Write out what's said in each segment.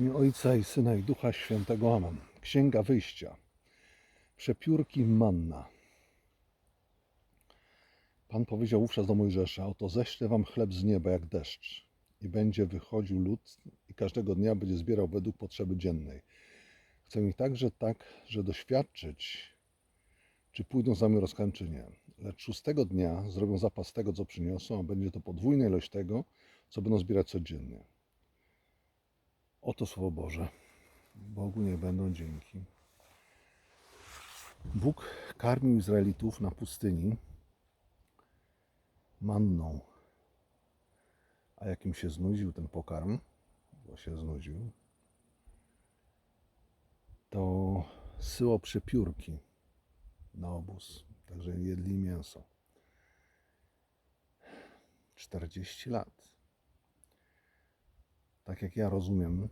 imię Ojca i Syna i Ducha Świętego. Amen. Księga Wyjścia. Przepiórki manna. Pan powiedział wówczas do Mojżesza, oto ześlę wam chleb z nieba jak deszcz i będzie wychodził lud i każdego dnia będzie zbierał według potrzeby dziennej. Chcę ich także tak, że doświadczyć, czy pójdą za mnie rozkażę, czy nie. Lecz szóstego dnia zrobią zapas tego, co przyniosą, a będzie to podwójna ilość tego, co będą zbierać codziennie. Oto Słowo Boże. Bogu niech będą dzięki. Bóg karmił Izraelitów na pustyni manną. A jakim się znudził ten pokarm, bo się znudził, to syło przepiórki na obóz. Także jedli mięso. 40 lat tak jak ja rozumiem,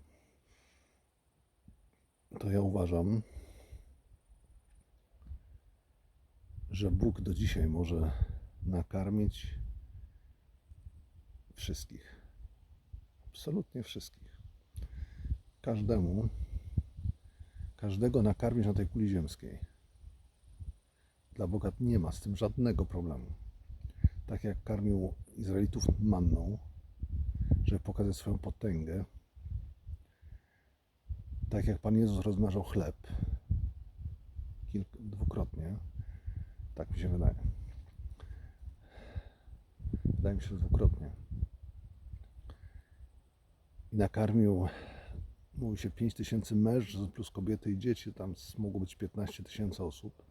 to ja uważam, że Bóg do dzisiaj może nakarmić wszystkich. Absolutnie wszystkich. Każdemu, każdego nakarmić na tej kuli ziemskiej. Dla Boga nie ma z tym żadnego problemu. Tak jak karmił Izraelitów manną, żeby pokazać swoją potęgę. Tak jak Pan Jezus rozmarzał chleb kilk, dwukrotnie, tak mi się wydaje. Wydaje mi się, dwukrotnie. I nakarmił, mówi się, 5 tysięcy mężczyzn plus kobiety i dzieci, tam mogło być 15 tysięcy osób.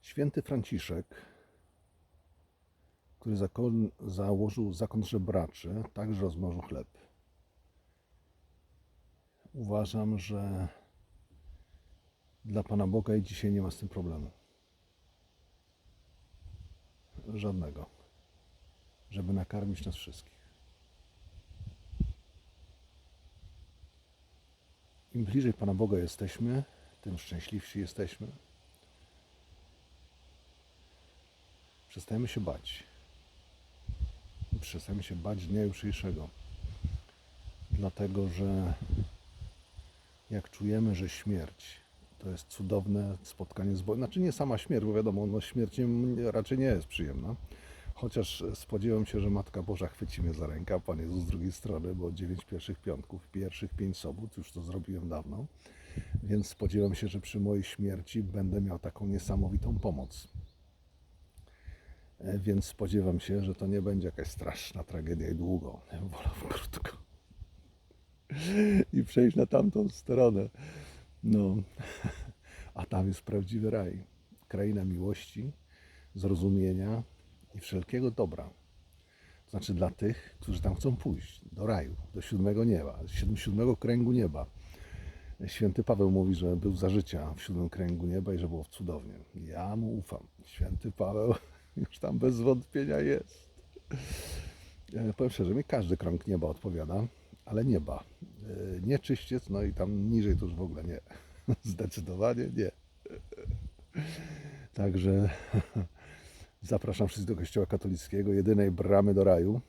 Święty Franciszek który zakon, założył zakon żebraczy, także rozmnożył chleb. Uważam, że dla Pana Boga i dzisiaj nie ma z tym problemu. Żadnego. Żeby nakarmić nas wszystkich. Im bliżej Pana Boga jesteśmy, tym szczęśliwsi jesteśmy. Przestajemy się bać przestajemy się bać dnia jutrzejszego. Dlatego, że jak czujemy, że śmierć to jest cudowne spotkanie z Bogiem, znaczy nie sama śmierć, bo wiadomo, no śmierć raczej nie jest przyjemna. Chociaż spodziewam się, że Matka Boża chwyci mnie za rękę, Pan Jezus z drugiej strony, bo dziewięć pierwszych piątków, pierwszych pięć sobot, już to zrobiłem dawno, więc spodziewam się, że przy mojej śmierci będę miał taką niesamowitą pomoc. E, Więc spodziewam się, że to nie będzie jakaś straszna tragedia i długo. Wolał krótko. I przejść na tamtą stronę. No, a tam jest prawdziwy raj. Kraina miłości, zrozumienia i wszelkiego dobra. To znaczy dla tych, którzy tam chcą pójść, do raju, do siódmego nieba, siódmego kręgu nieba. Święty Paweł mówi, że był za życia w siódmym kręgu nieba i że było cudownie. Ja mu ufam. Święty Paweł już tam bez wątpienia jest. E, Powiem szczerze, mi każdy krąg nieba odpowiada, ale nieba. E, Nie czyściec, no i tam niżej to już w ogóle nie. Zdecydowanie nie. Także zapraszam wszystkich do Kościoła katolickiego, jedynej bramy do raju,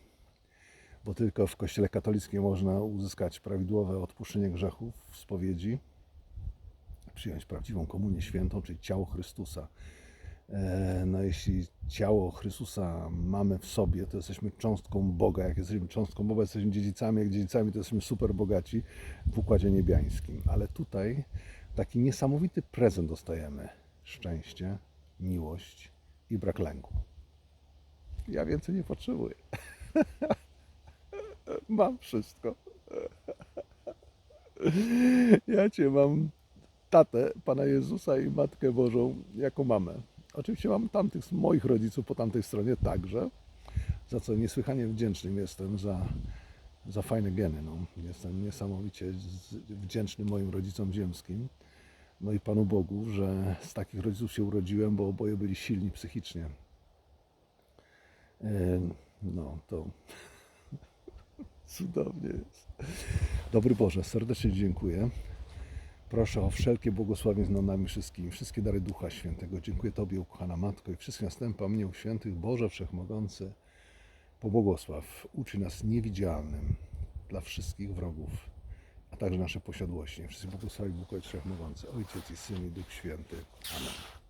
bo tylko w Kościele katolickim można uzyskać prawidłowe odpuszczenie grzechów spowiedzi, przyjąć prawdziwą komunię świętą, czyli ciało Chrystusa. E, No jeśli ciało Chrystusa mamy w sobie, to jesteśmy cząstką Boga. Jak jesteśmy cząstką Boga, jesteśmy dziedzicami. Jak dziedzicami, to jesteśmy super bogaci w układzie niebiańskim. Ale tutaj taki niesamowity prezent dostajemy. Szczęście, miłość i brak lęku. Ja więcej nie potrzebuję. mam wszystko. ja Cię mam tatę Pana Jezusa i Matkę Bożą jako mamę. Oczywiście mam tamtych moich rodziców po tamtej stronie także, za co niesłychanie wdzięcznym jestem za, za fajne geny. No. Jestem niesamowicie wdzięczny moim rodzicom ziemskim, no i Panu Bogu, że z takich rodziców się urodziłem, bo oboje byli silni psychicznie. No to cudownie jest. Dobry Boże, serdecznie dziękuję. Proszę o wszelkie błogosławieństwo nad nami wszystkimi, wszystkie dary Ducha Świętego. Dziękuję Tobie, ukochana Matko, i wszystkim następom mnie świętych, Boże Wszechmogący, Pobłogosław, uczy nas niewidzialnym dla wszystkich wrogów, a także nasze posiadłości. Wszystkich błogosławi Bóg Ojciec Wszechmogący, Ojciec i Syn i Duch Święty. Amen.